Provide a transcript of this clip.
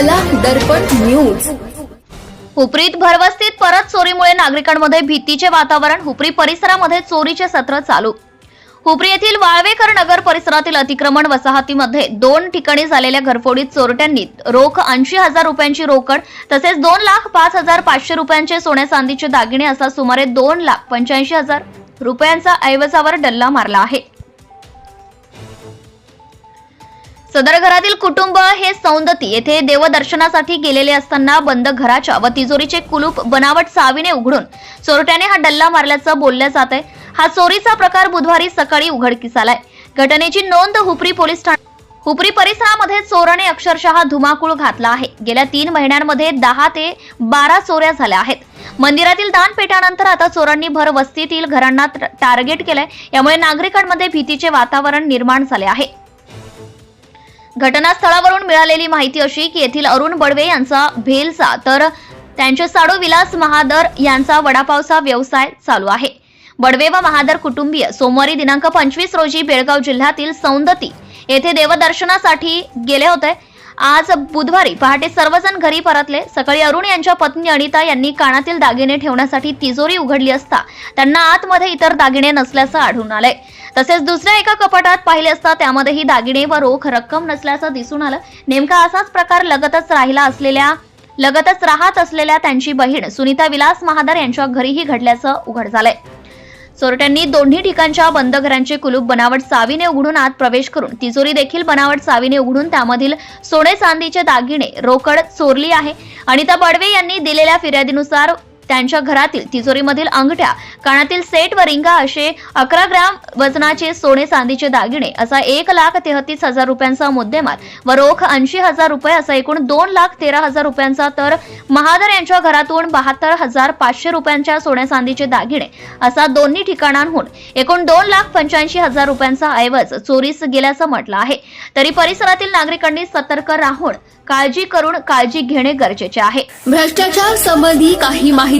कला दर्पण न्यूज हुपरीत भरवस्तीत परत चोरीमुळे नागरिकांमध्ये भीतीचे वातावरण हुपरी परिसरामध्ये चोरीचे सत्र चालू. हुपरी येथील वाळवेकर नगर परिसरातील अतिक्रमण वसाहतीमध्ये दोन ठिकाणी झालेल्या घरफोडीत चोरट्यांनी रोख ऐंशी हजार रुपयांची रोकड तसेच दोन लाख पाच हजार पाचशे रुपयांचे सोन्या चांदीचे दागिने असा सुमारे दोन लाख पंच्याऐंशी हजार रुपयांचा ऐवजावर डल्ला मारला आहे. सदर घरातील कुटुंब हे सौंदती येथे देवदर्शनासाठी गेलेले असताना बंद घराच्या व तिजोरीचे कुलूप बनावट सावीने उघडून चोरट्याने हा डल्ला मारल्याचं बोललं जात आहे हा चोरीचा प्रकार बुधवारी सकाळी उघडकीस आलाय घटनेची नोंद हुपरी पोलीस ठाणे हुपरी परिसरामध्ये चोराने अक्षरशः धुमाकूळ घातला आहे. गेल्या तीन महिन्यांमध्ये दहा ते बारा चोऱ्या झाल्या आहेत. मंदिरातील दानपेठानंतर आता चोरांनी भर वस्तीतील घरांना टार्गेट केलंय. यामुळे नागरिकांमध्ये भीतीचे वातावरण निर्माण झाले आहे. घटनास्थळावरून मिळालेली माहिती अशी की येथील अरुण बडवे यांचा भेलसा तर त्यांचे साडू विलास महादर यांचा वडापावचा व्यवसाय चालू आहे. बडवे व महादर कुटुंबीय सोमवारी दिनांक पंचवीस रोजी बेळगाव जिल्ह्यातील सौंदती येथे देवदर्शनासाठी गेले होते. आज बुधवारी पहाटे सर्वजण घरी परतले. सकाळी अरुण यांच्या पत्नी अनिता यांनी कानातील दागिने ठेवण्यासाठी तिजोरी उघडली असता त्यांना आतमध्ये इतर दागिने नसल्याचं आढळून आलंय. तसेच दुसऱ्या एका कपाटात पाहिले असता त्यामध्येही दागिने व रोख रक्कम नसल्याचं दिसून आलं. नेमका असाच प्रकार लगतच राहिला असलेल्या लगतच राहत असलेल्या त्यांची बहीण सुनीता विलास महादर यांच्या घरीही घडल्याचं उघड झालंय. चोरट्यांनी दोन्ही ठिकाणच्या बंद घरांचे कुलूप बनावट सावीने उघडून आत प्रवेश करून तिजोरी देखील बनावट सावीने उघडून त्यामधील सोने चांदीचे दागिने रोकड चोरली आहे. अनिता बडवे यांनी दिलेल्या फिर्यादीनुसार त्यांच्या घरातील तिजोरीमधील अंगठ्या कानातील सेट व रिंगा असे अकरा ग्राम वजनाचे सोने चांदीचे दागिने असा एक लाख तेहतीस हजार रुपयांचा मुद्देमाल व रोख ऐंशी हजार रुपये असा एकूण दोन लाख तेरा हजार रुपयांचा तर महादर यांच्या घरातून बहात्तर हजार पाचशे रुपयांच्या सोन्या चांदीचे दागिने असा दोन्ही ठिकाणांहून एकूण दोन लाख पंच्याऐंशी हजार रुपयांचा ऐवज चोरीस गेल्याचं म्हटलं आहे. तरी परिसरातील नागरिकांनी सतर्क राहून काळजी करून काळजी घेणे गरजेचे आहे. भ्रष्टाचार संबंधी काही माहिती